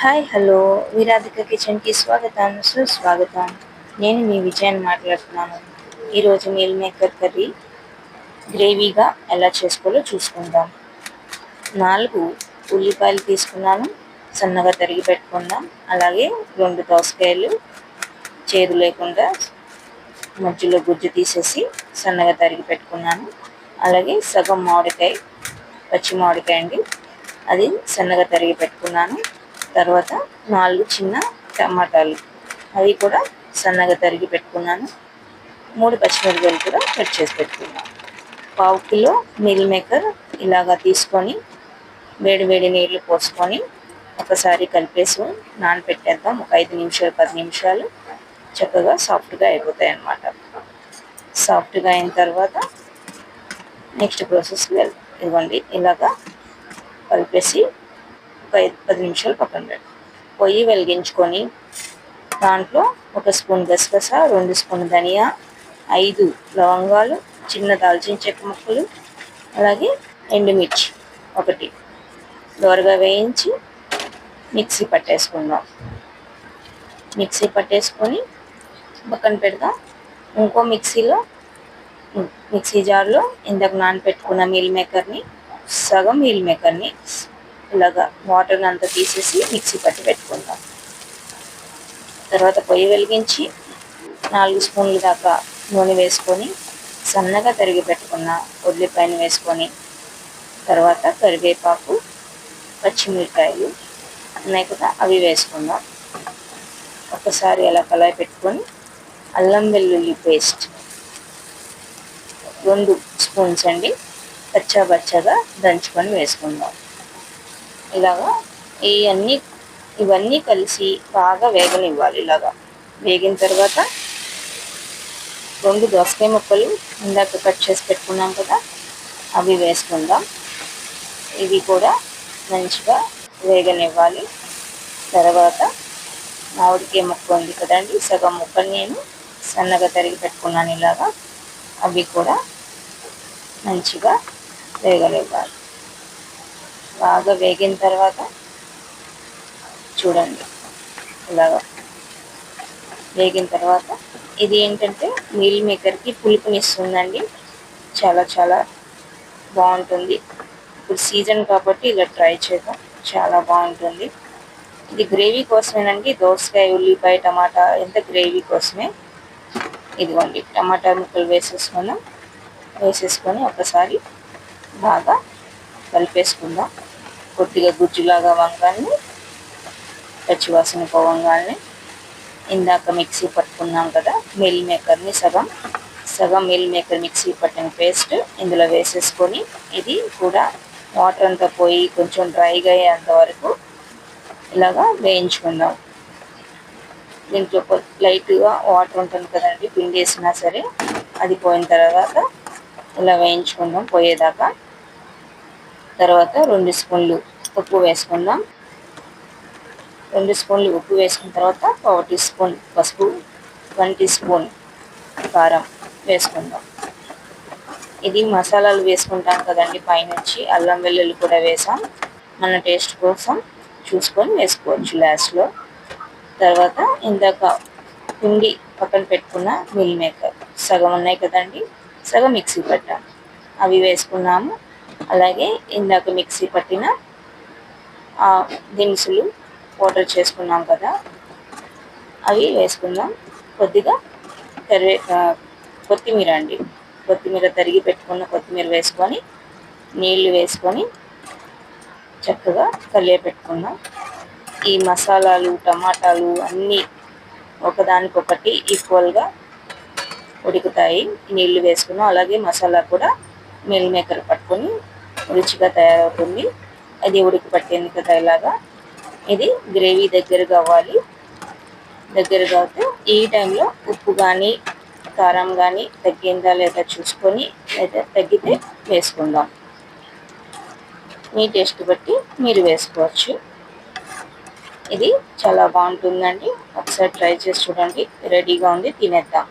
Hi hello వీరాధిక కిచెన్కి స్వాగతం సుస్వాగతం. నేను మీ విజయాన్ని మాట్లాడుతున్నాను. ఈరోజు మీల్ మేకర్ కర్రీ గ్రేవీగా ఎలా చేసుకోవాలో చూసుకుందాం. నాలుగు ఉల్లిపాయలు తీసుకున్నాను. సన్నగా తరిగి పెట్టుకుందాం. అలాగే రెండు దోసకాయలు చేదు లేకుండా మధ్యలో గుజ్జు తీసేసి సన్నగా తరిగి పెట్టుకున్నాను. అలాగే సగం మామిడికాయ పచ్చి మామిడికాయ అండి. అది సన్నగా తరిగి పెట్టుకున్నాను. తర్వాత నాలుగు చిన్న టమాటాలు. అవి కూడా సన్నగా తరిగి పెట్టుకున్నాను. మూడు పచ్చిమిరపకాయలు కూడా కట్ చేసి పెట్టుకున్నాను. పావు కిలో మిల్ మేకర్ ఇలాగా తీసుకొని వేడి వేడి నీళ్ళు పోసుకొని ఒకసారి కలిపేసి నానపెట్టేద్దాం. ఒక ఐదు నిమిషాలు పది నిమిషాలు చక్కగా సాఫ్ట్గా అయిపోతాయి అన్నమాట. సాఫ్ట్గా అయిన తర్వాత నెక్స్ట్ ప్రాసెస్కి వెళ్తాం ఇవ్వండి ఇలాగా కలిపేసి ఒక పది నిమిషాలు పక్కన పెట్టి పొయ్యి వెలిగించుకొని దాంట్లో ఒక స్పూన్ గసగస రెండు స్పూన్ ధనియా ఐదు లవంగాలు చిన్న దాల్చిన చెక్క ముక్కలు అలాగే ఎండుమిర్చి ఒకటి. దోరగా వేయించి మిక్సీ పట్టేసుకుందాం. మిక్సీ పట్టేసుకొని పక్కన పెడదాం. ఇంకో మిక్సీలో మిక్సీ జార్లో ఇందాక నానపెట్టుకున్న మీల్ మేకర్ని సగం మీల్ మేకర్ని ఇలాగా వాటర్ అంతా తీసేసి మిక్సీ పట్టి పెట్టుకుందాం తర్వాత పొయ్యి వెలిగించి నాలుగు స్పూన్ల దాకా నూనె వేసుకొని సన్నగా తరిగి పెట్టుకున్న ఉల్లిపాయను వేసుకొని తర్వాత కరివేపాకు పచ్చిమిరకాయలు ఉన్నాయి కదా అవి వేసుకుందాం. ఒకసారి అలా కలాయి పెట్టుకొని అల్లం వెల్లుల్లి పేస్ట్ రెండు స్పూన్స్ అండి పచ్చా పచ్చగా దంచుకొని వేసుకుందాం. ఇలాగా ఇవన్నీ ఇవన్నీ కలిసి బాగా వేగనివ్వాలి ఇలాగా. వేగిన తర్వాత రెండు దోసకాయ ముక్కలు ఇందాక కట్ చేసి పెట్టుకున్నాం కదా అవి వేసుకుందాం. ఇవి కూడా మంచిగా వేగనివ్వాలి. తర్వాత మామిడికాయ ముక్క ఉంది కదండి సగం ముక్కలు నేను సన్నగా తరిగి పెట్టుకున్నాను ఇలాగా. అవి కూడా మంచిగా వేగనివ్వాలి. బాగా వేగిన తర్వాత చూడండి. ఇలాగా వేగిన తర్వాత ఇది ఏంటంటే మీల్ మేకర్కి పులుపునిస్తుందండి. చాలా చాలా బాగుంటుంది. ఇప్పుడు సీజన్ కాబట్టి ఇలా ట్రై చేద్దాం. చాలా బాగుంటుంది. ఇది గ్రేవీ కోసమేనండి. దోసకాయ ఉల్లిపాయ టమాటా ఎంత గ్రేవీ కోసమే. ఇదిగోండి. టమాటా ముక్కలు వేసేసుకున్నాం. వేసేసుకొని ఒకసారి బాగా కలిపేసుకుందాం. కొద్దిగా గుజ్జులాగా వంగాన్ని పచ్చివాసన పోవంగానే ఇందాక మిక్సీ పట్టుకున్నాం కదా మిల్ మేకర్ని సగం సగం మిల్ మేకర్ మిక్సీ పట్టిన పేస్ట్ ఇందులో వేసేసుకొని ఇది కూడా వాటర్ అంతా పోయి కొంచెం డ్రైగా అయ్యేంత వరకు ఇలాగా వేయించుకుందాం. దీంట్లో లైట్గా వాటర్ ఉంటుంది కదండి పిండి వేసినా సరే అది పోయిన తర్వాత ఇలా వేయించుకుందాం పోయేదాకా. తర్వాత రెండు స్పూన్లు ఉప్పు వేసుకుందాం. రెండు స్పూన్లు ఉప్పు వేసుకున్న తర్వాత పావు టీ స్పూన్ పసుపు వన్ టీ స్పూన్ కారం వేసుకుందాం. ఇది మసాలాలు వేసుకుంటాం కదండి పైనుంచి అల్లం వెల్లుల్లి కూడా వేసాం. మన టేస్ట్ కోసం చూసుకొని వేసుకోవచ్చు లాస్ట్లో. తర్వాత ఇందాక పిండి పక్కన పెట్టుకున్న మిల్ మేకర్ సగం ఉన్నాయి కదండి సగం మిక్సీ పట్టాం. అవి వేసుకున్నాము. అలాగే ఇందాక మిక్సీ పట్టిన దినుసులు ఆర్డర్ చేసుకున్నాం కదా. అవి వేసుకుందాం. కొద్దిగా కరివే కొత్తిమీర అండి. కొత్తిమీర తరిగి పెట్టుకున్న కొత్తిమీర వేసుకొని నీళ్ళు వేసుకొని చక్కగా కలియ పెట్టుకుందాం. ఈ మసాలాలు టమాటాలు అన్నీ ఒకదానికొకటి ఈక్వల్గా ఉడుకుతాయి. నీళ్ళు వేసుకున్నాం. అలాగే మసాలా కూడా మిల్ మేకర్ పట్టుకొని రుచిగా తయారవుతుంది. అది ఉడికి పట్టింది కదా ఇలాగా ఇది గ్రేవీ దగ్గరగా అవ్వాలి. దగ్గరగా అవుతే ఈ టైంలో ఉప్పు కానీ కారం కానీ తగ్గిందా లేదా చూసుకొని లేదా తగ్గితే వేసుకుందాం. మీ టేస్ట్ బట్టి మీరు వేసుకోవచ్చు. ఇది చాలా బాగుంటుందండి. ఒకసారి ట్రై చేసి చూడండి. రెడీగా ఉంది. తినేద్దాం.